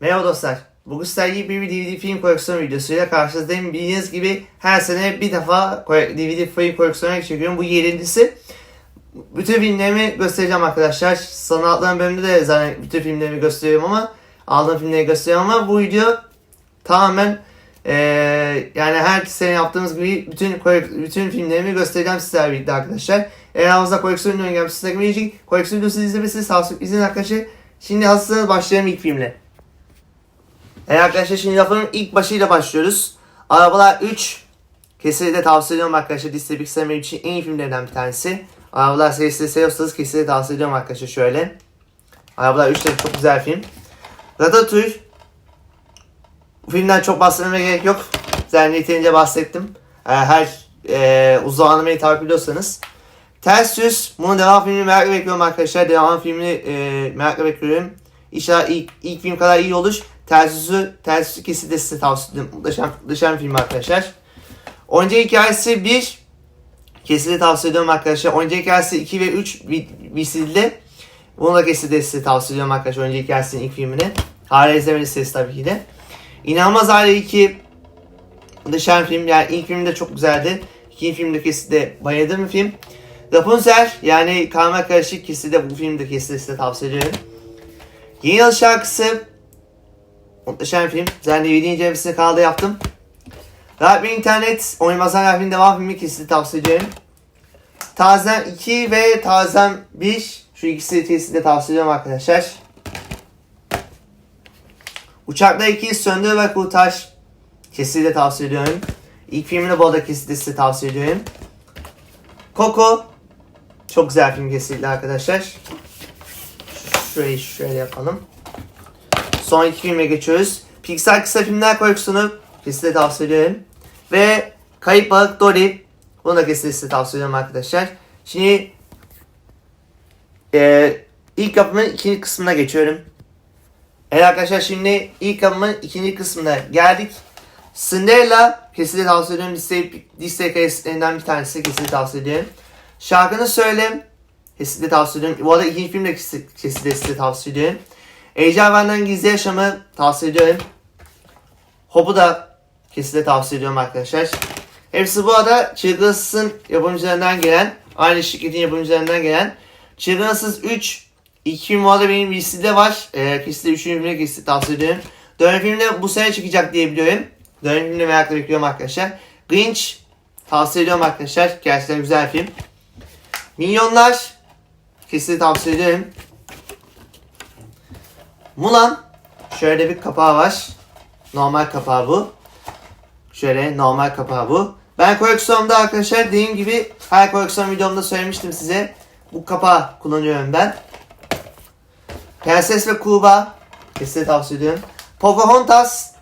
Merhaba dostlar. Bugün sizlerle bir DVD film koleksiyonu videosuyla karşınızdayım. Bildiğiniz gibi her sene bir defa DVD film koleksiyonu çekiyorum. Bu yedincisi. Bütün filmlerimi göstereceğim arkadaşlar. Sanatların bölümünde de zaten bütün filmlerimi gösteriyorum ama aldığım filmleri gösteriyorum ama bu video tamamen eee, yani her sene yaptığımız gibi bütün bütün filmlerimi göstereceğim sizlerle birlikte arkadaşlar. Eğer aranızda koleksiyon oynayacağım sizlere gelecek. Koleksiyon videosu izlemesini sağ olsun izin arkadaşlar. Şimdi hazırsanız başlayalım ilk filmle. Evet arkadaşlar şimdi lafın ilk başıyla başlıyoruz. Arabalar 3. Kesinlikle tavsiye ediyorum arkadaşlar. Disney Pixar benim için en iyi filmlerden bir tanesi. Arabalar serisini seviyorsanız kesinlikle tavsiye ediyorum arkadaşlar şöyle. Arabalar 3 de çok güzel film. Ratatouille. Bu filmden çok bahsetmeme gerek yok. Zaten yeterince bahsettim. Ee, Her e, uzun animeyi takip ediyorsanız. Ters Yüz. Bunun devam filmini merakla bekliyorum arkadaşlar. Devam filmini e, merakla bekliyorum. İnşallah ilk, ilk film kadar iyi olur. Ters Yüz'ü, Ters Yüz'ü kesinlikle size tavsiye ederim. Muhteşem, muhteşem film arkadaşlar. Oyuncu hikayesi 1. Kesinlikle tavsiye ediyorum arkadaşlar. Oyuncu hikayesi 2 ve 3 VCD'de. Bunu da kesinlikle size tavsiye ediyorum arkadaşlar. Oyuncu hikayesinin ilk filmini. Hala izlemediyseniz tabii ki de. İnanılmaz Aile 2 Muhteşem film. Yani ilk film de çok güzeldi. İkinci filmde kesinlikle bayıldım bir film. Rapunzel yani karma karışık kesinlikle bu filmde kesinlikle size tavsiye ediyorum. Yeni Yıl şarkısı muhteşem film. Zaten DVD incelemesini kanalda yaptım. Rabbim internet oynamazdan Rabbim devam filmi kesinlikle tavsiye ediyorum. Tarzan 2 ve Tarzan 1 şu ikisi kesinlikle tavsiye ediyorum arkadaşlar. Uçakla 2 Söndür ve Kurtar kesinlikle tavsiye ediyorum. İlk filmini bu arada kesinlikle tavsiye ediyorum. Coco çok güzel film kesinlikle arkadaşlar. Şurayı şöyle yapalım. Son iki filme geçiyoruz. Pixar kısa filmler koleksiyonu kesinlikle tavsiye ediyorum. Ve Kayıp Balık Dory. Bunu da kesinlikle tavsiye ediyorum arkadaşlar. Şimdi eee ilk yapımın ikinci kısmına geçiyorum. Evet arkadaşlar şimdi ilk yapımın ikinci kısmına geldik. Cinderella kesinlikle tavsiye ediyorum. Disney, Disney kareslerinden bir tanesi kesinlikle tavsiye ediyorum. Şarkını söyle. Kesinlikle tavsiye ediyorum. Bu arada ikinci film de kesin- kesinlikle size tavsiye ediyorum. Ejderhan'dan Gizli Yaşamı tavsiye ediyorum. Hop'u da kesinlikle tavsiye ediyorum arkadaşlar. Hepsi bu arada Çılgınsız'ın yapımcılarından gelen, aynı şirketin yapımcılarından gelen Çılgınsız 3 İki film arada benim listede var. Ee, kesinlikle üçüncü filmde kesinlikle tavsiye ediyorum. Dönem filmde bu sene çıkacak diye biliyorum. Dönem filmde merakla bekliyorum arkadaşlar. Grinch tavsiye ediyorum arkadaşlar. Gerçekten güzel film. Milyonlar kesinlikle tavsiye ediyorum. Mulan şöyle bir kapağı var. Normal kapağı bu. Şöyle normal kapağı bu. Ben koleksiyonumda arkadaşlar dediğim gibi her koleksiyon videomda söylemiştim size. Bu kapağı kullanıyorum ben. Prenses ve Kuba kesinlikle tavsiye ediyorum. Pocahontas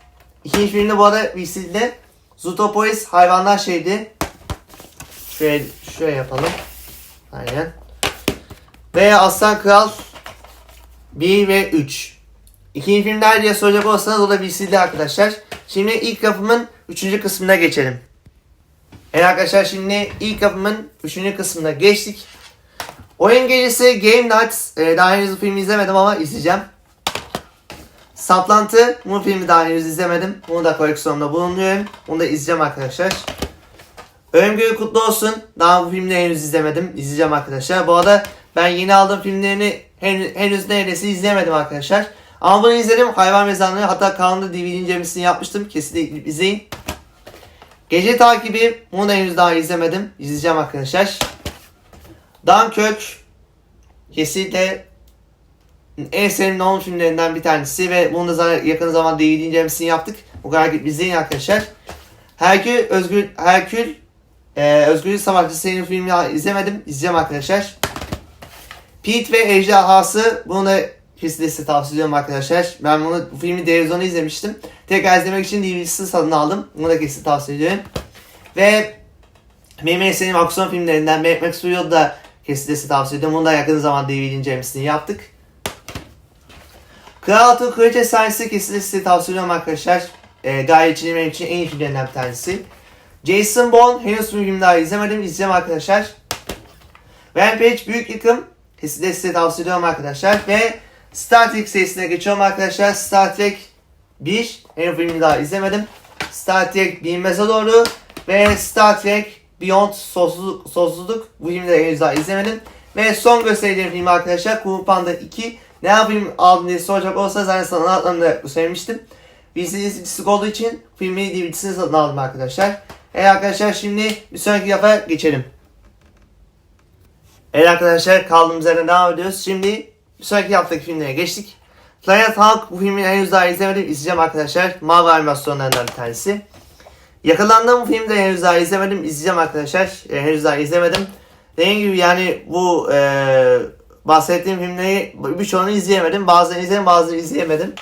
ikinci filmde bu arada VCD'de Zootopolis hayvanlar şehri. Şöyle, şöyle yapalım. Aynen. Ve Aslan Kral 1 ve 3. İkinci film nerede diye soracak olursanız o da VCD arkadaşlar. Şimdi ilk yapımın 3. kısmına geçelim. Evet arkadaşlar şimdi ilk yapımın 3. kısmına geçtik. Oyun gecesi Game Nights. Ee, daha henüz bu filmi izlemedim ama izleyeceğim. Saplantı. Bu filmi daha henüz izlemedim. Bunu da koleksiyonumda bulunuyorum. Bunu da izleyeceğim arkadaşlar. Günü Kutlu Olsun. Daha bu filmi henüz izlemedim. İzleyeceğim arkadaşlar. Bu arada ben yeni aldığım filmlerini henüz, henüz neredeyse izleyemedim arkadaşlar. Ama bunu izledim. Hayvan Mezarlığı. Hatta kanalda DVD incelemesini yapmıştım. Kesinlikle izleyin. Gece Takibi. Bunu da henüz daha izlemedim. İzleyeceğim arkadaşlar. Dunkirk kesinlikle en sevdiğim Nolan filmlerinden bir tanesi ve bunu da yakın zamanda incelemesini yaptık. Bu kadar gidip izleyin arkadaşlar. Herkül, Özgür, Herkül, e, Özgürlük Savaşçısı senin filmini izlemedim. İzleyeceğim arkadaşlar. Pete ve Ejderhası bunu da kesinlikle size tavsiye ediyorum arkadaşlar. Ben bunu bu filmi televizyonda izlemiştim. Tekrar izlemek için DVD'sini satın aldım. Bunu da kesinlikle tavsiye ediyorum. Ve en sevdiğim aksiyon filmlerinden Mad Max Size tavsiye ediyorum. Bunu da yakın zamanda DVD incelemesini yaptık. Kral Arthur Kraliçe Sahnesi kesinlikle size tavsiye ediyorum arkadaşlar. Ee, gayet için benim için en iyi filmlerinden bir tanesi. Jason Bourne henüz bir film daha izlemedim. İzleyeceğim arkadaşlar. Rampage Büyük Yıkım. Kesinlikle size tavsiye ediyorum arkadaşlar. Ve Star Trek serisine geçiyorum arkadaşlar. Star Trek 1. Henüz filmini daha izlemedim. Star Trek Bilinmez'e doğru. Ve Star Trek Beyond Sonsuzluk. Sonsuzluk. Bu filmi de henüz daha izlemedim. Ve son göstereceğim film arkadaşlar. Kung Panda 2. Ne yapayım aldım diye soracak olsa zaten sana anlatlarını söylemiştim. VCD'si olduğu için filmi DVD'sini satın aldım arkadaşlar. Evet arkadaşlar şimdi bir sonraki lafa geçelim. Evet arkadaşlar kaldığımız yerden devam ediyoruz. Şimdi bir sonraki haftaki filmlere geçtik. Planet Hulk bu filmi henüz daha izlemedim. İzleyeceğim arkadaşlar. Marvel animasyonlarından bir tanesi. Yakalandığım filmi de henüz daha izlemedim. İzleyeceğim arkadaşlar. E, henüz daha izlemedim. Dediğim gibi yani bu e, bahsettiğim filmleri birçoğunu izleyemedim. Bazılarını izledim bazılarını izleyemedim.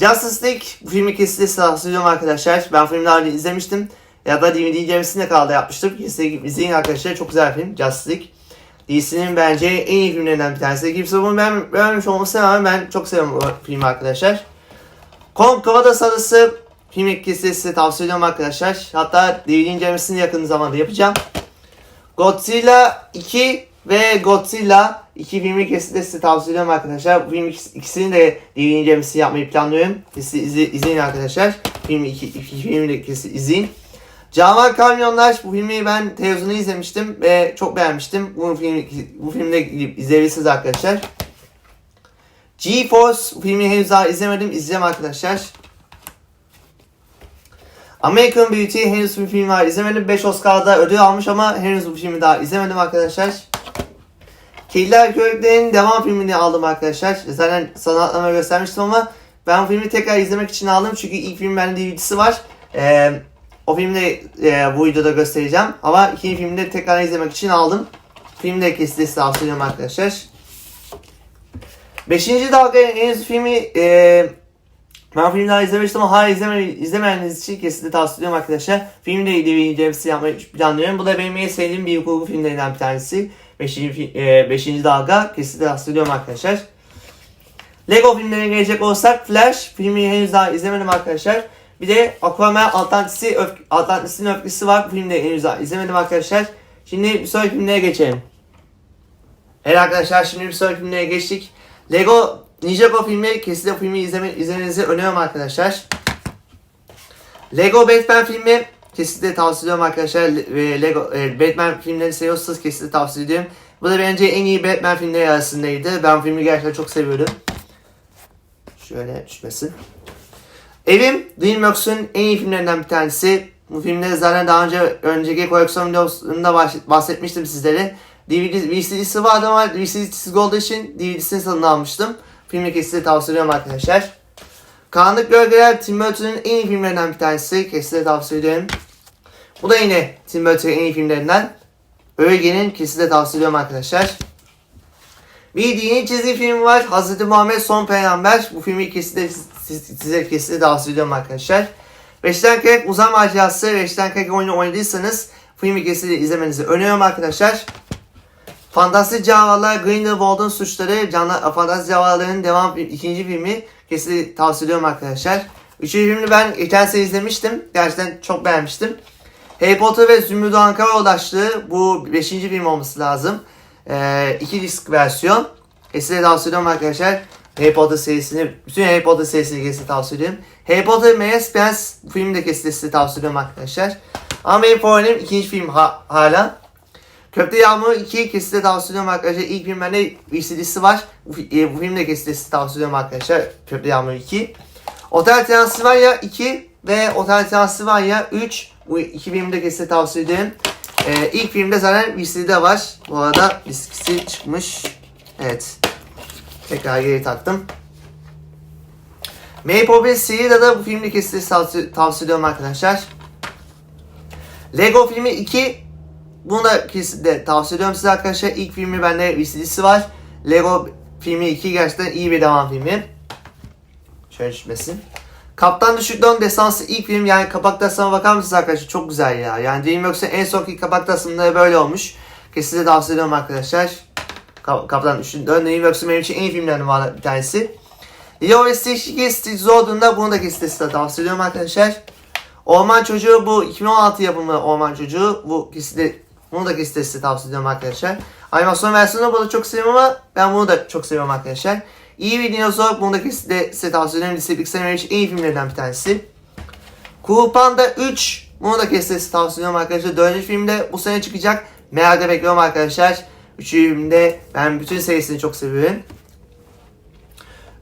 Justice League bu filmi kesinlikle tavsiye arkadaşlar. Ben filmi daha önce izlemiştim. Ya da DVD incelemesinde kaldı yapmıştım. Kesinlikle izleyin arkadaşlar. Çok güzel film Justice League. DC'nin bence en iyi filmlerinden bir tanesi. Kimse bunu ben beğenmemiş olmasına rağmen ben çok seviyorum bu filmi arkadaşlar. Kong Kavada Sarısı film etkisi size tavsiye ediyorum arkadaşlar. Hatta DVD incelemesini yakın zamanda yapacağım. Godzilla 2 ve Godzilla 2 filmi kesinlikle size tavsiye ediyorum arkadaşlar. Bu film ikisi- ikisini de DVD incelemesi yapmayı planlıyorum. Siz izle, izleyin arkadaşlar. Filmi iki, iki filmi de kesin izleyin. Canavar Kamyonlar bu filmi ben televizyonda izlemiştim ve çok beğenmiştim. Bu filmi bu filmde izleyebilirsiniz arkadaşlar. G-Force bu filmi henüz daha izlemedim. İzleyeceğim arkadaşlar. American Beauty henüz bir film var izlemedim. 5 Oscar'da ödül almış ama henüz bu filmi daha izlemedim arkadaşlar. Kediler Köpeklerin devam filmini aldım arkadaşlar. Zaten sanatlarıma göstermiştim ama ben bu filmi tekrar izlemek için aldım. Çünkü ilk film bende DVD'si var. Ee, o filmi de e, bu videoda göstereceğim. Ama ikinci filmi de tekrar izlemek için aldım. Filmi de kesinlikle tavsiye ediyorum arkadaşlar. Beşinci dalga henüz filmi e, ben filmi daha izlemiştim ama hala izleme, izlemeyeniz için kesinlikle tavsiye ediyorum arkadaşlar. Filmi de DVD incelemesi yapmayı planlıyorum. Bu da benim en sevdiğim bir kurgu filmlerinden bir tanesi. Beşinci, fi- e, beşinci dalga kesinlikle tavsiye ediyorum arkadaşlar. Lego filmlerine gelecek olsak Flash filmi henüz daha izlemedim arkadaşlar. Bir de Aquaman Atlantis'i öf- Atlantis'in öfkesi var. Bu filmi de henüz daha izlemedim arkadaşlar. Şimdi bir sonraki filmlere geçelim. Evet arkadaşlar şimdi bir sonraki filmlere geçtik. Lego Ninjago filmi kesinlikle bu filmi izleme, izlemenizi öneriyorum arkadaşlar. Lego Batman filmi kesinlikle tavsiye ediyorum arkadaşlar. Ve Lego e, Batman filmlerini seviyorsanız kesinlikle tavsiye ediyorum. Bu da bence en iyi Batman filmleri arasındaydı. Ben filmi gerçekten çok seviyordum. Şöyle düşmesin. Evim DreamWorks'un en iyi filmlerinden bir tanesi. Bu filmleri zaten daha önce önceki koleksiyon videosunda bahs- bahsetmiştim sizlere. DVD, VCD'si vardı ama VCD'si olduğu için DVD'sini satın almıştım. Filmi kesinlikle tavsiye ediyorum arkadaşlar. Karanlık Gölgeler Tim Burton'un en iyi filmlerinden bir tanesi. Kesinlikle tavsiye ediyorum. Bu da yine Tim Burton'un en iyi filmlerinden. Öge'nin kesinlikle tavsiye ediyorum arkadaşlar. Bir dini çizgi film var. Hazreti Muhammed Son Peygamber. Bu filmi kesinlikle siz- size kesinlikle tavsiye ediyorum arkadaşlar. Beşten Kek Uzay Macerası. Beşten Kek oyunu oynadıysanız filmi kesinlikle izlemenizi öneriyorum arkadaşlar. Fantastik Canavarlar Grindelwald'un suçları Canlı, Fantastik Canavarların devam ikinci filmi kesinlikle tavsiye ediyorum arkadaşlar. Üçüncü filmini ben geçen sene izlemiştim. Gerçekten çok beğenmiştim. Harry Potter ve Zümrüt Ankara ulaştığı bu beşinci film olması lazım. Ee, iki disk versiyon. Kesinlikle tavsiye ediyorum arkadaşlar. Harry Potter serisini, bütün Harry Potter serisini kesinlikle tavsiye ediyorum. Harry Potter Maze Pence filmi de kesinlikle tavsiye ediyorum arkadaşlar. Ama benim favorim ikinci film ha- hala. Köfte Yağmuru 2 kesinlikle tavsiye ediyorum arkadaşlar. İlk film bende VCD'si var. Bu, e, bu film kesinlikle tavsiye ediyorum arkadaşlar. Köfte Yağmuru 2. Otel Transylvania 2 ve Otel Transylvania 3. Bu iki filmi de kesinlikle tavsiye ederim. Ee, ilk filmde zaten VCD'de var. Bu arada diskisi çıkmış. Evet. Tekrar geri taktım. Mary Poppins seride de bu filmi kesinlikle tavsiye, tavsiye ediyorum arkadaşlar. Lego filmi 2 bunu da kesinlikle tavsiye ediyorum size arkadaşlar. İlk filmi bende VCD'si var. Lego filmi 2 gerçekten iyi bir devam filmi. Şöyle düşmesin. Kaptan Düşüklüğün Desansı ilk film yani kapak tasarımına bakar mısınız arkadaşlar? Çok güzel ya. Yani DreamWorks'un en sonki kapak tasarımları böyle olmuş. Kesinlikle tavsiye ediyorum arkadaşlar. Kap Kaptan Düşüklüğün DreamWorks'un benim için en iyi filmlerinden var bir tanesi. Leo ve Stitch 2 Stitch Zordu'nda bunu da kesinlikle tavsiye ediyorum arkadaşlar. Orman Çocuğu bu 2016 yapımı Orman Çocuğu. Bu de bunu da size tavsiye ediyorum arkadaşlar. Animasyon versiyonu bunu çok seviyorum ama ben bunu da çok seviyorum arkadaşlar. İyi bir dinozor bunu da size tavsiye ediyorum. Lise Pixar için en iyi filmlerden bir tanesi. Cool Panda 3 bunu da size tavsiye ediyorum arkadaşlar. Dördüncü filmde bu sene çıkacak. Merakla bekliyorum arkadaşlar. Üçüncü filmde ben bütün serisini çok seviyorum.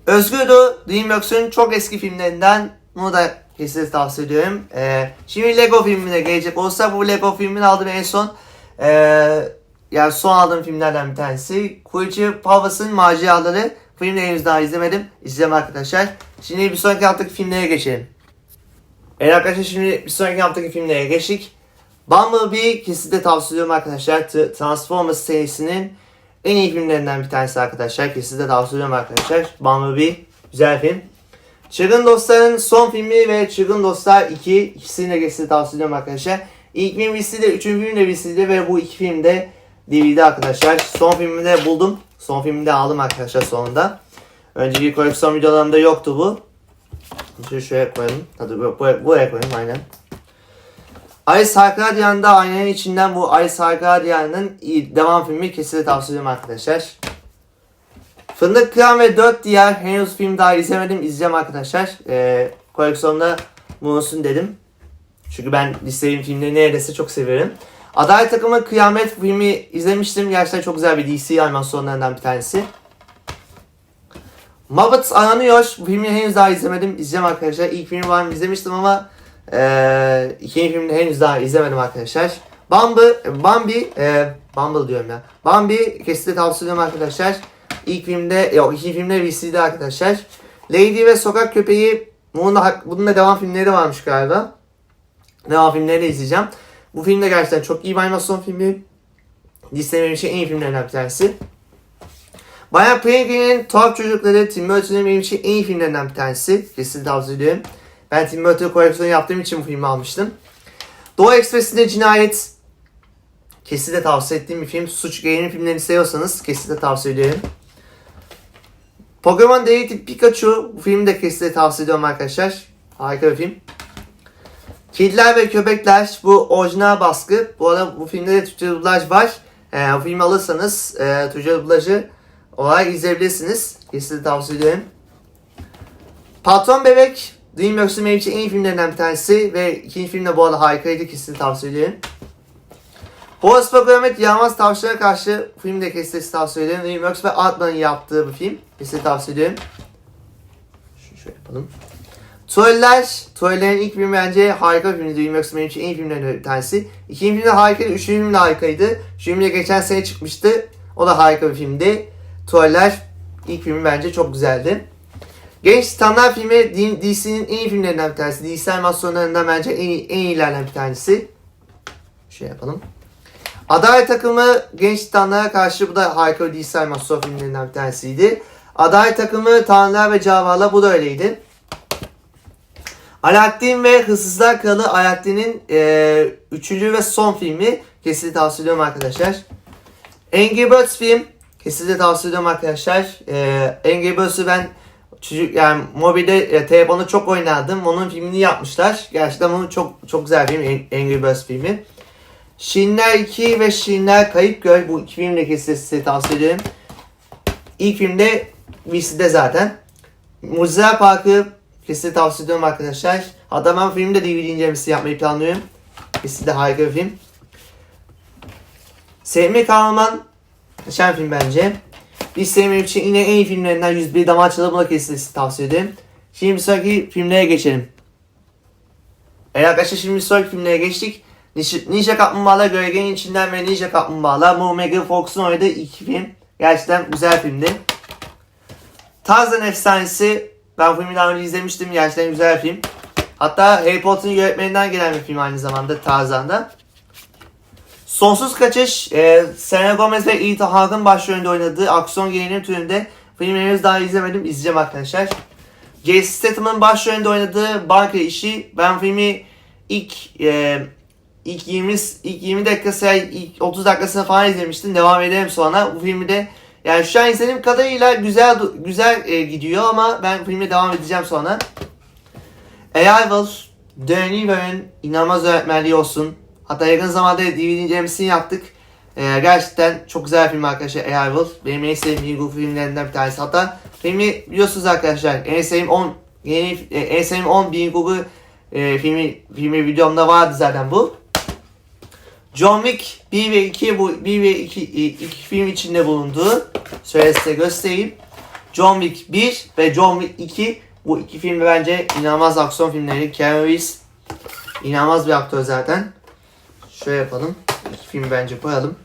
Özgür Doğu DreamWorks'un çok eski filmlerinden bunu da kesin tavsiye ediyorum. Ee, şimdi Lego filmine gelecek olsa bu Lego filmini aldım en son. Ee, yani son aldığım filmlerden bir tanesi. Kuyucu Pavas'ın maceraları. Filmini henüz daha izlemedim. İzleyeceğim arkadaşlar. Şimdi bir sonraki haftaki filmlere geçelim. Evet arkadaşlar şimdi bir sonraki haftaki filmlere geçtik. Bumblebee kesinlikle tavsiye ediyorum arkadaşlar. Transformers serisinin en iyi filmlerinden bir tanesi arkadaşlar. Kesinlikle tavsiye ediyorum arkadaşlar. Bumblebee güzel film. Çılgın Dostlar'ın son filmi ve Çılgın Dostlar 2 ikisini de kesinlikle tavsiye ediyorum arkadaşlar. İlk film VCD, üçüncü film de VCD ve bu iki film de DVD arkadaşlar. Son filmi de buldum. Son filmi de aldım arkadaşlar sonunda. Önceki koleksiyon videolarımda yoktu bu. Şöyle şuraya koyalım. Hadi bu- buraya, buraya koyalım aynen. Ice Arcadian'da aynanın içinden bu Ice Arcadian'ın devam filmi kesinlikle tavsiye ediyorum arkadaşlar. Fındık Kıran ve 4 diğer henüz film daha izlemedim. izleyeceğim arkadaşlar. Ee, koleksiyonda bulunsun dedim. Çünkü ben listediğim filmleri neredeyse çok severim. Adalet Takımı Kıyamet filmi izlemiştim. Gerçekten çok güzel bir DC animasyonlarından bir tanesi. Muppets Aranıyor. Bu filmi henüz daha izlemedim. İzleyeceğim arkadaşlar. İlk filmi var mı izlemiştim ama eee ikinci filmini henüz daha izlemedim arkadaşlar. Bambi, Bambi, eee Bumble diyorum ya. Bambi kesinlikle tavsiye ediyorum arkadaşlar. İlk filmde, yok ikinci filmde VCD arkadaşlar. Lady ve Sokak Köpeği, bunun da, bunun da devam filmleri varmış galiba. Devam filmleri izleyeceğim. Bu film de gerçekten çok iyi bir animasyon filmi. Disney'in için en iyi filmlerinden bir tanesi. Bayan Pringle'nin Tuhaf Çocukları Tim Burton'ın benim için en iyi filmlerinden bir tanesi. Kesinlikle tavsiye ediyorum. Ben Tim Burton koleksiyonu yaptığım için bu filmi almıştım. Doğu Ekspresi'nde Cinayet. Kesinlikle tavsiye ettiğim bir film. Suç gerilim filmlerini seviyorsanız kesinlikle tavsiye ediyorum. Pokemon Detective Pikachu. Bu filmi de kesinlikle tavsiye ediyorum arkadaşlar. Harika bir film. Kediler ve Köpekler bu orijinal baskı. Bu arada bu filmde de Türkçe dublaj var. Ee, bu filmi alırsanız e, Türkçe dublajı olarak izleyebilirsiniz. Kesinlikle tavsiye ederim. Patron Bebek DreamWorks'un benim için en iyi filmlerinden bir tanesi ve ikinci film de bu arada harikaydı. Kesinlikle tavsiye ederim. Boris Programet Yağmaz Tavşan'a karşı film de kesinlikle tavsiye ederim. DreamWorks ve Altman'ın yaptığı bir film. Kesinlikle tavsiye ederim. Şunu şöyle yapalım. Trolller, Troller'in ilk filmi bence harika bir filmdi. DreamWorks'un benim için en iyi filmlerinden bir tanesi. İkinci film de harikaydı, üçüncü film de harikaydı. Üçüncü film de geçen sene çıkmıştı. O da harika bir filmdi. Troller ilk filmi bence çok güzeldi. Genç Titanlar filmi DC'nin en iyi filmlerinden bir tanesi. DC animasyonlarından bence en, iyi- en iyilerden bir tanesi. Şey yapalım. Adalet takımı Genç Titanlara karşı bu da harika bir DC animasyon filmlerinden bir tanesiydi. Adalet takımı Tanrılar ve Cavalar bu da öyleydi. Alaaddin ve Hırsızlar Kralı Alaaddin'in e, üçüncü ve son filmi. Kesinlikle tavsiye ediyorum arkadaşlar. Angry Birds film. Kesinlikle tavsiye ediyorum arkadaşlar. E, Angry Birds'ü ben çocuk yani mobilde e, telefonda çok oynardım. Onun filmini yapmışlar. Gerçekten onun çok çok güzel film Angry Birds filmi. Şirinler 2 ve Şirinler Kayıp Göl bu iki filmi de kesinlikle size tavsiye ederim. İlk filmde VC'de zaten. Mucizeler Parkı kesinlikle tavsiye ediyorum arkadaşlar. Hatta ben filmde DVD incelemesi yapmayı planlıyorum. Kesinlikle harika bir film. Sevme Kahraman Muhteşem film bence. Biz sevmem için yine en iyi filmlerinden 101 Damaçyalı buna kesinlikle tavsiye ederim. Şimdi sonraki filmlere geçelim. Evet arkadaşlar şimdi sonraki filmlere geçtik. Ninja, Kaplumbağalar Gölgenin içinden ve Ninja Kaplumbağalar bu Megan Fox'un oynadığı iki film. Gerçekten güzel filmdi. Tarzan Efsanesi ben filmi daha önce izlemiştim. Gerçekten güzel film. Hatta Harry Potter'ın yönetmeninden gelen bir film aynı zamanda Tarzan'da. Sonsuz Kaçış, e, Selena Gomez ve Ethan Hawke'ın başrolünde oynadığı aksiyon gerilim türünde film henüz daha izlemedim. İzleyeceğim arkadaşlar. Jason Statham'ın başrolünde oynadığı banka işi. Ben filmi ilk e, ilk 20 ilk 20 dakikası ilk 30 dakikasını falan izlemiştim. Devam edelim sonra. Bu filmi de yani şu an izlediğim kadarıyla güzel güzel e, gidiyor ama ben filme devam edeceğim sonra. Arrival Boyle'ın inanılmaz öğretmenliği olsun. Hatta yakın zamanda DVD incelemesini yaptık. Ee, gerçekten çok güzel film arkadaşlar Arrival. Benim en sevdiğim Google filmlerinden bir tanesi. Hatta filmi biliyorsunuz arkadaşlar en sevdiğim 10 yeni e, en sevdiğim 10 bin Google e, filmi filmi videomda vardı zaten bu. John Wick 1 ve 2 bu 1 ve 2 iki film içinde bulunduğu şöyle göstereyim. John Wick 1 ve John Wick 2 bu iki film bence inanılmaz aksiyon filmleri. Keanu Reeves inanılmaz bir aktör zaten. Şöyle yapalım. İki filmi bence koyalım.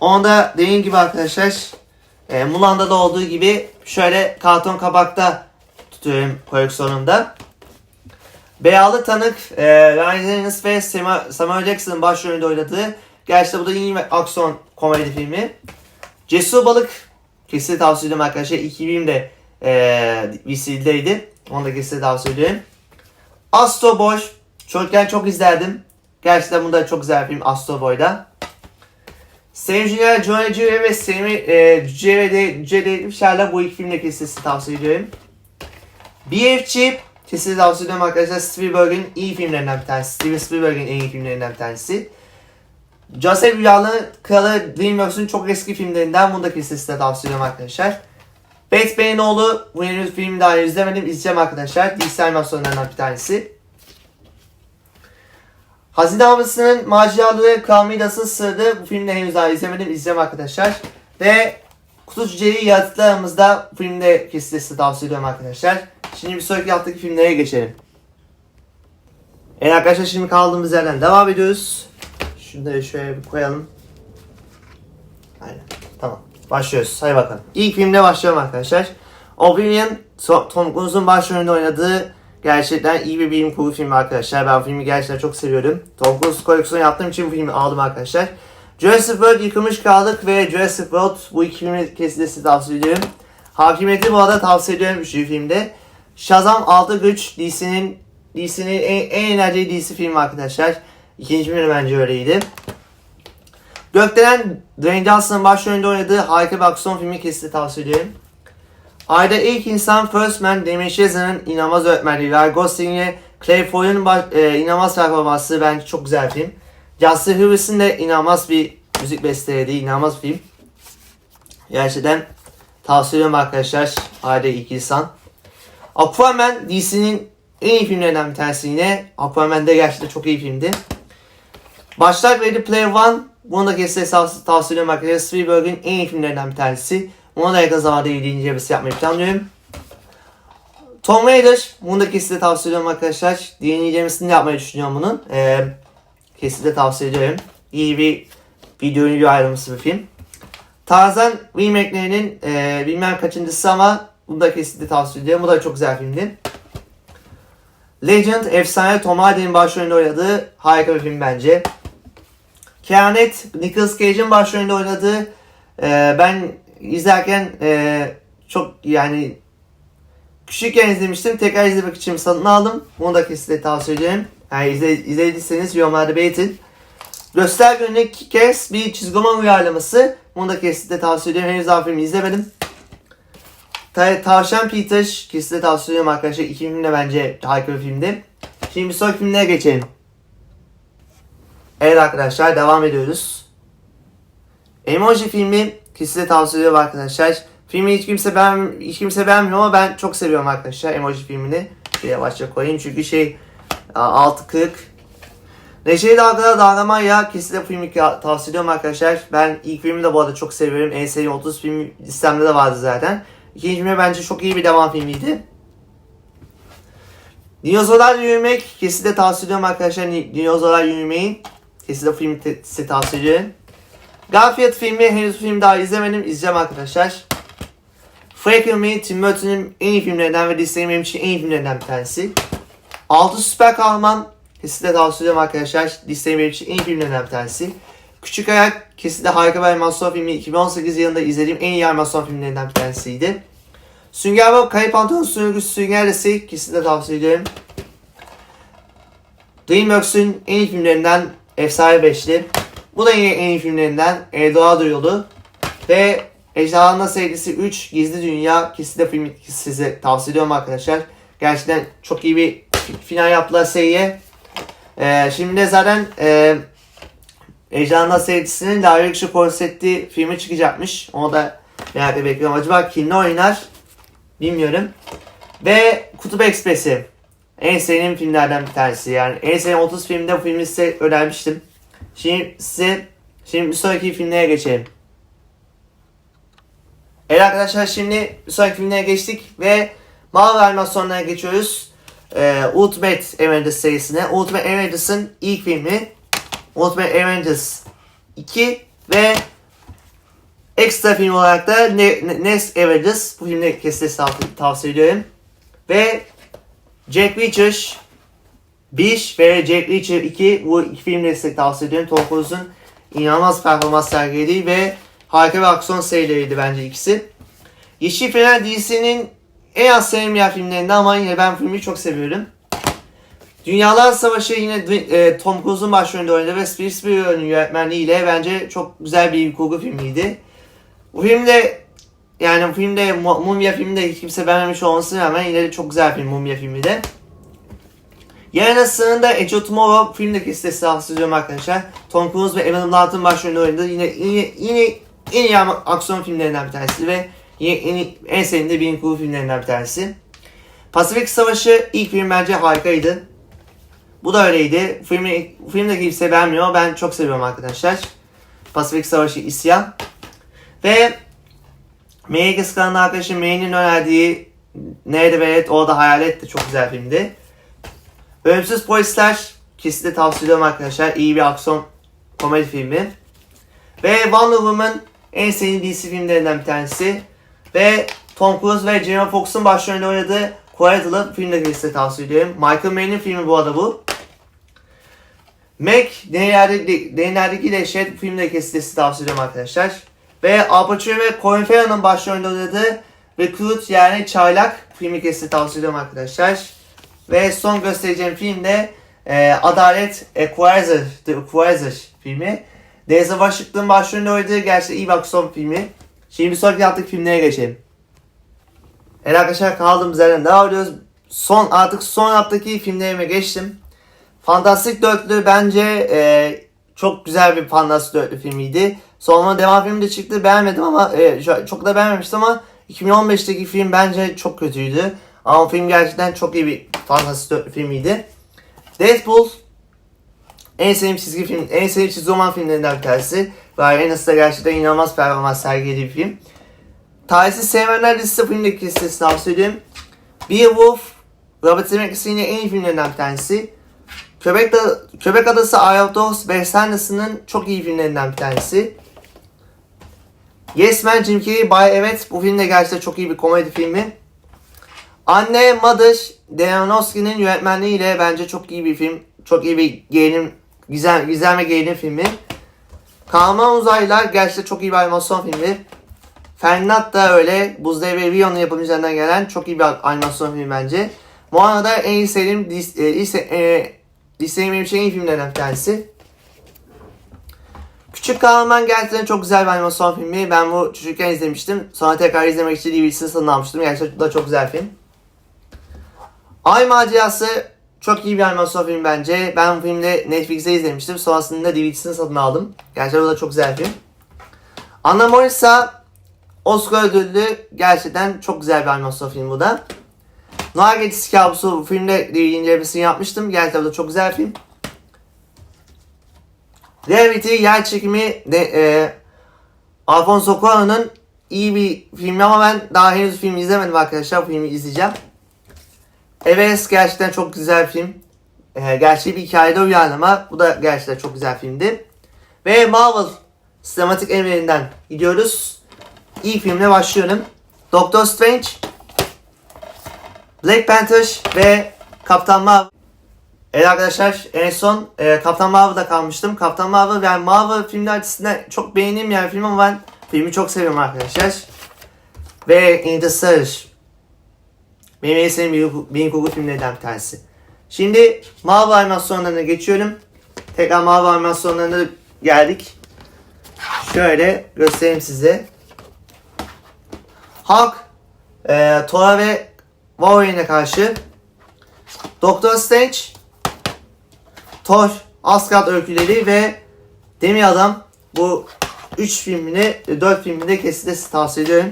Onda dediğim gibi arkadaşlar e, Mulan'da da olduğu gibi şöyle karton kabakta tutuyorum koleksiyonumda. Beyazlı Tanık, e, Ryan Reynolds ve Samuel Jackson'ın başrolünde oynadığı gerçekten bu da iyi bir aksiyon komedi filmi. Cesur Balık kesin tavsiye ediyorum arkadaşlar. 2000'de e, VCD'deydi. Onu da kesin tavsiye ediyorum. Astro Boy çocukken çok izlerdim. Gerçekten bu da çok güzel film Astro Boy'da. Sam Junior, Johnny Junior ve Sammy e, Cüce Cüce Fişer'le bu iki filmle kesin tavsiye ediyorum. BFG kesin tavsiye ediyorum arkadaşlar. Spielberg'in iyi filmlerinden bir tanesi. Steven Spielberg'in en iyi filmlerinden bir tanesi. Joseph Rüyalı Kralı DreamWorks'un çok eski filmlerinden bunu da kesin size tavsiye ediyorum arkadaşlar. Batman'in oğlu bu henüz filmi daha izlemedim. izleyeceğim arkadaşlar. DC animasyonlarından bir tanesi. Hazine Avcısı'nın maceraları Kral Midas'ın sırrı bu filmde henüz daha izlemedim. izleyeceğim arkadaşlar. Ve Kutu Cüceli Yaratıklarımızda bu filmde kesin size tavsiye ediyorum arkadaşlar. Şimdi bir sonraki haftaki filmlere geçelim. Evet arkadaşlar şimdi kaldığımız yerden devam ediyoruz. Şunları şöyle bir koyalım. Aynen. Tamam. Başlıyoruz. Hadi bakalım. İlk filmle başlıyorum arkadaşlar. Oblivion, Tom Cruise'un başrolünde oynadığı gerçekten iyi bir bilim kurgu filmi arkadaşlar. Ben filmi gerçekten çok seviyorum. Tom Cruise koleksiyonu yaptığım için bu filmi aldım arkadaşlar. Jurassic World Yıkılmış Kaldık ve Jurassic World bu iki filmi kesinlikle tavsiye ediyorum. Hakimiyeti bu arada tavsiye ediyorum üçüncü filmde. Shazam 6 Güç DC'nin DC'nin en, en eğlenceli DC filmi arkadaşlar. İkinci filmi bence öyleydi. Gökdelen Dwayne Johnson'ın başrolünde oynadığı harika bir aksiyon filmi kesinlikle tavsiye ediyorum. Ayda ilk insan First Man, Damien Chazelle'ın inanılmaz öğretmenliği, Ryan Gosling'e Clay Foy'un e, inanılmaz performansı bence çok güzel film. Justin Hurwit'in de inanılmaz bir müzik bestelediği inanılmaz film. Gerçekten tavsiye ediyorum arkadaşlar. Ayda ilk insan. Aquaman DC'nin en iyi filmlerinden bir tanesi yine. Aquaman de gerçekten çok iyi filmdi. Başlar Ready Player One. Bunu da kesinlikle tav- tavsiye ediyorum arkadaşlar. Spielberg'in en iyi filmlerinden bir tanesi. Ona da yakın zamanda iyi incelemesi yapmayı planlıyorum. Tom Raider. Bunu da kesinlikle tavsiye ediyorum arkadaşlar. İncelemesini yapmayı düşünüyorum bunun. Ee, kesinlikle tavsiye ediyorum. İyi bir video video ayrılması bir film. Tarzan remake'lerinin e, bilmem kaçıncısı ama bunu da kesinlikle tavsiye ediyorum. Bu da çok güzel filmdi. Legend, efsane Tom Hardy'nin başrolünde oynadığı harika bir film bence. Kehanet, Nicolas Cage'in başrolünde oynadığı e, ben izlerken e, çok yani küçükken izlemiştim. Tekrar izlemek için satın aldım. Bunu da kesinlikle tavsiye ederim. Yani izle, izlediyseniz yorumlarda belirtin. Göster Gönlü Kickers bir çizgi roman uyarlaması. Bunu da kesinlikle tavsiye ediyorum. Henüz daha filmi izlemedim. Ta Tavşan Peter kesinlikle tavsiye ediyorum arkadaşlar. İki film de bence harika bir filmdi. Şimdi bir sonraki filmlere geçelim. Evet arkadaşlar devam ediyoruz. Emoji filmi kesinlikle tavsiye ediyorum arkadaşlar. Filmi hiç kimse ben hiç kimse beğenmiyor ama ben çok seviyorum arkadaşlar Emoji filmini. Bir yavaşça koyayım çünkü şey altı kırık. Neşeli Dalgalar Dağlama ya kesinlikle filmi tavsiye ediyorum arkadaşlar. Ben ilk filmi de bu arada çok seviyorum. En sevdiğim 30 film listemde de vardı zaten. İkinci filmi bence çok iyi bir devam filmiydi. Dinozorlar Yürümek kesinlikle tavsiye ediyorum arkadaşlar. Dinozorlar Yürümeyin. Kesinlikle filmi te- size tavsiye ediyorum. Garfield filmi henüz film daha izlemedim. İzleyeceğim arkadaşlar. Frankenstein Tim Burton'un en iyi filmlerinden ve Disney'in benim için en iyi filmlerinden bir tanesi. Altı Süper Kahraman kesinlikle tavsiye ediyorum arkadaşlar. Disney'in benim için en iyi filmlerinden bir tanesi. Küçük Ayak kesinlikle harika bir animasyon filmi. 2018 yılında izlediğim en iyi animasyon filmlerinden bir tanesiydi. Sünger Bob Kayıp Pantolon Sürgüsü Sünger Resi kesinlikle tavsiye ediyorum. DreamWorks'ün en iyi filmlerinden Efsane Beşli. Bu da yine en iyi filmlerinden Eldorado Yolu. Ve Ejderhanın Sevgisi 3 Gizli Dünya kesinlikle filmi size tavsiye ediyorum arkadaşlar. Gerçekten çok iyi bir fi- final yaptılar seriye. Ee, şimdi zaten e, Ejderha serisinin live action konsepti filmi çıkacakmış. Onu da merakla bekliyorum. Acaba kim ne oynar? Bilmiyorum. Ve Kutup Ekspresi. En sevdiğim filmlerden bir tanesi. Yani en sevdiğim 30 filmde bu filmi size önermiştim. Şimdi size şimdi bir sonraki filmlere geçelim. Evet arkadaşlar şimdi bir sonraki filmlere geçtik ve Marvel animasyonlarına geçiyoruz. Ee, Ultimate Avengers serisine. Ultimate Avengers'ın ilk filmi Ultimate Avengers 2 ve ekstra film olarak da Ne- Ne- Next Avengers bu filmde kesinlikle tav- tavsiye ediyorum. Ve Jack Reacher 1 ve Jack Reacher 2 bu iki filmleri size tavsiye ediyorum. Tom Cruise'un inanılmaz performans sergilediği ve harika bir aksiyon serileriydi bence ikisi. Yeşil Fener DC'nin en az sevmeyen filmlerinden ama yine ben filmi çok seviyorum. Dünyalar Savaşı yine e, Tom Cruise'un başrolünde oynadı ve Spielberg'in yönetmenliğiyle bence çok güzel bir kurgu filmiydi. Bu filmde yani bu filmde Mu- Mumya filminde hiç kimse beğenmemiş olmasına rağmen yine de çok güzel film Mumya filmi de. Yarın sınırında Edge of Tomorrow filmdeki sitesi ediyorum arkadaşlar. Tom Cruise ve Emily Blunt'ın başrolünde oynadığı yine, yine, yine en iyi aksiyon filmlerinden bir tanesi ve en, en sevdiğim bilim kurgu filmlerinden bir tanesi. Pasifik Savaşı ilk film bence harikaydı. Bu da öyleydi. Filmi, filmdeki kimse beğenmiyor. Ben çok seviyorum arkadaşlar. Pasifik Savaşı İsyan. Ve May'e kıskanan arkadaşım May'nin önerdiği Nerede Velet o da Hayalet de çok güzel filmdi. Ölümsüz Polisler kesinlikle tavsiye ediyorum arkadaşlar. İyi bir aksiyon komedi filmi. Ve Wonder Woman en sevdiğim DC filmlerinden bir tanesi. Ve Tom Cruise ve Jamie Foxx'un başrolünde oynadığı Collateral filmde size tavsiye ediyorum. Michael Mann'in filmi bu arada bu. Mac, Deneyler'deki Dehşet filmde kesitesi tavsiye ediyorum arkadaşlar. Ve Al Pacino ve Colin Farrell'ın başrolünde oynadığı Recruit yani Çaylak filmi kesiti tavsiye ediyorum arkadaşlar. Ve son göstereceğim film de e, Adalet Equalizer, The Equalizer filmi. Denzel Washington başrolünde oynadığı gerçekten iyi bir aksiyon filmi. Şimdi bir sonraki haftaki filmlere geçelim. Evet arkadaşlar kaldığımız yerden devam ediyoruz. Son artık son haftaki filmlerime geçtim. Fantastik Dörtlü bence e, çok güzel bir Fantastik Dörtlü filmiydi. Sonra devam filmi de çıktı beğenmedim ama e, çok da beğenmemiştim ama 2015'teki film bence çok kötüydü. Ama film gerçekten çok iyi bir Fantastik Dörtlü filmiydi. Deadpool en sevdiğim çizgi film, en sevdiğim çizgi roman filmlerinden bir tanesi. Ve Arenası da gerçekten inanılmaz performans sergilediği bir film. Tarihsiz Sevmenler listesi filmdeki listesini tavsiye ediyorum. Beowulf, Robert Zemeckis'in yine en iyi filmlerinden bir tanesi. Köpek, da, Köpek Adası Eye of Dogs, Wes Anderson'ın çok iyi filmlerinden bir tanesi. Yes Man, Jim Carrey, Bay Evet. Bu film de gerçekten çok iyi bir komedi filmi. Anne Mother, Darren Aronofsky'nin yönetmenliğiyle bence çok iyi bir film. Çok iyi bir gerilim, güzel, güzel ve gerilim filmi. Kahraman Uzaylılar gerçekten çok iyi bir animasyon filmi. Fernand da öyle. Buz Devri Rio'nun yapımcılarından gelen çok iyi bir animasyon filmi bence. Moana da en iyi sevdiğim, e, lise, e, listenin benim için en iyi filmlerden bir tanesi. Küçük Kahraman gerçekten çok güzel bir animasyon filmi. Ben bu çocukken izlemiştim. Sonra tekrar izlemek için DVD'sini satın almıştım. Gerçekten da çok güzel film. Ay Macerası çok iyi bir animasyon film bence. Ben bu filmde Netflix'te izlemiştim. Sonrasında DVD'sini satın aldım. Gerçekten o da çok güzel film. Anna Morisa Oscar ödüllü gerçekten çok güzel bir animasyon film bu da. Noir Gecesi Kabusu bu filmde DVD incelemesini yapmıştım. Gerçekten bu da çok güzel film. Gravity yer çekimi de e, Alfonso Cuarón'un iyi bir filmi ama ben daha henüz film izlemedim arkadaşlar. Bu filmi izleyeceğim. Everest gerçekten çok güzel film. E, gerçeği bir hikayede uyarlama. Bu da gerçekten çok güzel filmdi. Ve Marvel sinematik evreninden gidiyoruz. İlk filmle başlıyorum. Doctor Strange, Black Panther ve Kaptan Marvel. Evet arkadaşlar en son e, Kaptan Marvel'da kalmıştım. Kaptan Marvel yani Marvel filmler açısından çok beğendiğim yani film ama ben filmi çok seviyorum arkadaşlar. Ve Interstellar. Benim en sevdiğim bilim kurgu filmlerinden bir tanesi. Şimdi Marvel animasyonlarına geçiyorum. Tekrar Marvel animasyonlarına geldik. Şöyle göstereyim size. Hulk, e, Thor ve Wolverine'e karşı Doctor Strange, Thor, Asgard Öyküleri ve Demi Adam bu 3 filmini, 4 filmini de kesinlikle tavsiye ediyorum.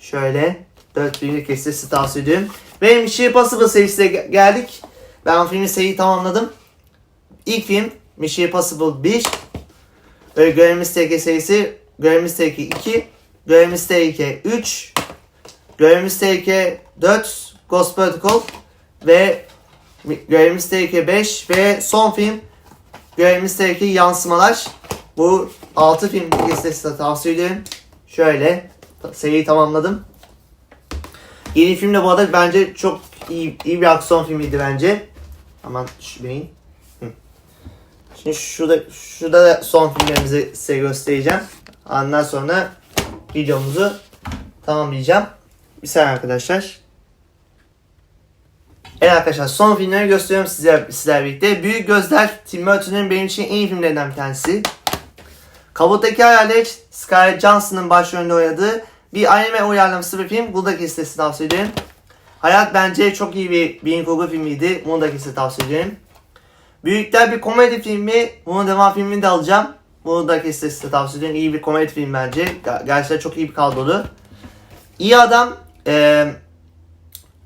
Şöyle 4 filmini kesinlikle tavsiye ediyorum. Ve Mission Impossible serisine ge- geldik. Ben filmin seriyi tamamladım. İlk film Mission Impossible 1. Böyle Görevimiz Tehlike serisi. Görevimiz Tehlike 2. Görevimiz Tehlike 3. Görevimiz Tehlike 4. Ghost Protocol. Ve Görevimiz Tehlike 5. Ve son film Görevimiz Tehlike Yansımalar. Bu 6 film listesi size tavsiye ediyorum. Şöyle seriyi tamamladım. Yeni film de bu arada bence çok iyi, iyi bir aksiyon filmiydi bence. Aman düşmeyin. Hı. Şimdi şurada, şurada da son filmlerimizi size göstereceğim. Ondan sonra videomuzu tamamlayacağım. Bir saniye arkadaşlar. Evet arkadaşlar son filmleri gösteriyorum size sizlerle birlikte. Büyük Gözler Tim Burton'un benim için en iyi filmlerinden bir tanesi. Kabuktaki Hayalet Scarlett Johansson'ın başrolünde oynadığı bir anime uyarlaması bir film. Bunu da kesinlikle tavsiye ederim. Hayat bence çok iyi bir bilim kurgu filmiydi. Bunu da kesinlikle tavsiye ederim. Büyükler bir komedi filmi. Bunun devam filmini de alacağım. Bunu da kesinlikle tavsiye ederim. İyi bir komedi film bence. Ger- Gerçekten çok iyi bir kadrolu. İyi adam. Eee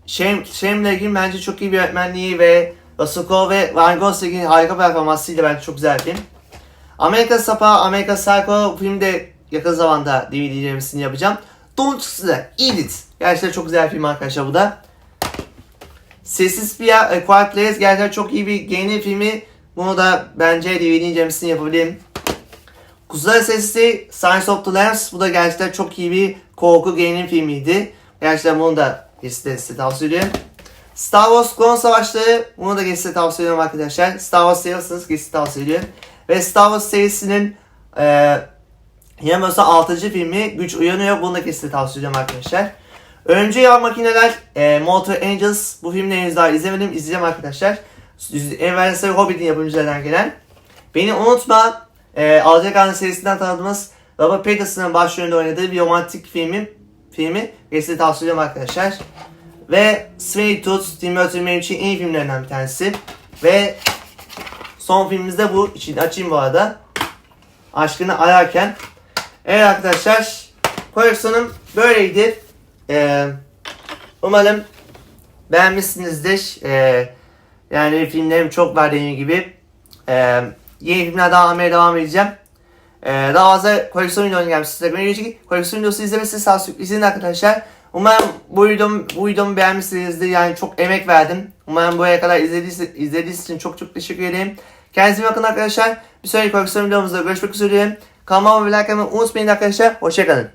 Shane, Shane Black'in bence çok iyi bir yönetmenliği ve Russell ve Ryan Gosling'in harika performansıyla bence çok güzel film. Amerika Sapa, Amerika Psycho bu filmi de yakın zamanda DVD'lemesini yapacağım. Don't size, Eat It. Gerçekten çok güzel film arkadaşlar bu da. Sessiz yer, A Quiet Place gerçekten çok iyi bir gerilim filmi. Bunu da bence DVD incelemesini yapabilirim. Kuzular Sesi, Science of the Lambs. Bu da gerçekten çok iyi bir korku gerilim filmiydi. Gerçekten bunu da size, size tavsiye ediyorum. Star Wars Klon Savaşları. Bunu da size tavsiye ediyorum arkadaşlar. Star Wars seviyorsanız kesin tavsiye ediyorum. Ve Star Wars serisinin e, yanılmıyorsa 6. filmi Güç Uyanıyor. Bunu da kesin tavsiye ediyorum arkadaşlar. Önce Yağ Makineler, e, Motor Angels. Bu filmleri henüz daha izlemedim. İzleyeceğim arkadaşlar. Evvelsi Hobbit'in yapımcılarından gelen. Beni unutma. E, Alacakaranlık serisinden tanıdığımız Robert Pattinson'ın başrolünde oynadığı bir romantik filmi filmi kesin tavsiye ediyorum arkadaşlar. Ve Sweet Tooth, Tim Burton benim için iyi filmlerinden bir tanesi. Ve son filmimiz de bu. İçini açayım bu arada. Aşkını ararken. Evet arkadaşlar. Koleksiyonum böyleydi. Ee, umarım beğenmişsinizdir. Ee, yani filmlerim çok var dediğim gibi. Ee, yeni filmler daha almaya devam edeceğim. Ee, daha fazla koleksiyon videoları gelmiş size. Beni önceki koleksiyon videosu izlemesi sağ izleyin arkadaşlar. Umarım bu videomu, bu videomu beğenmişsinizdir. Yani çok emek verdim. Umarım buraya kadar izlediğiniz, izlediğiniz için çok çok teşekkür ederim. Kendinize iyi bakın arkadaşlar. Bir sonraki koleksiyon videomuzda görüşmek üzere. Kanalıma abone olmayı unutmayın arkadaşlar. Hoşçakalın.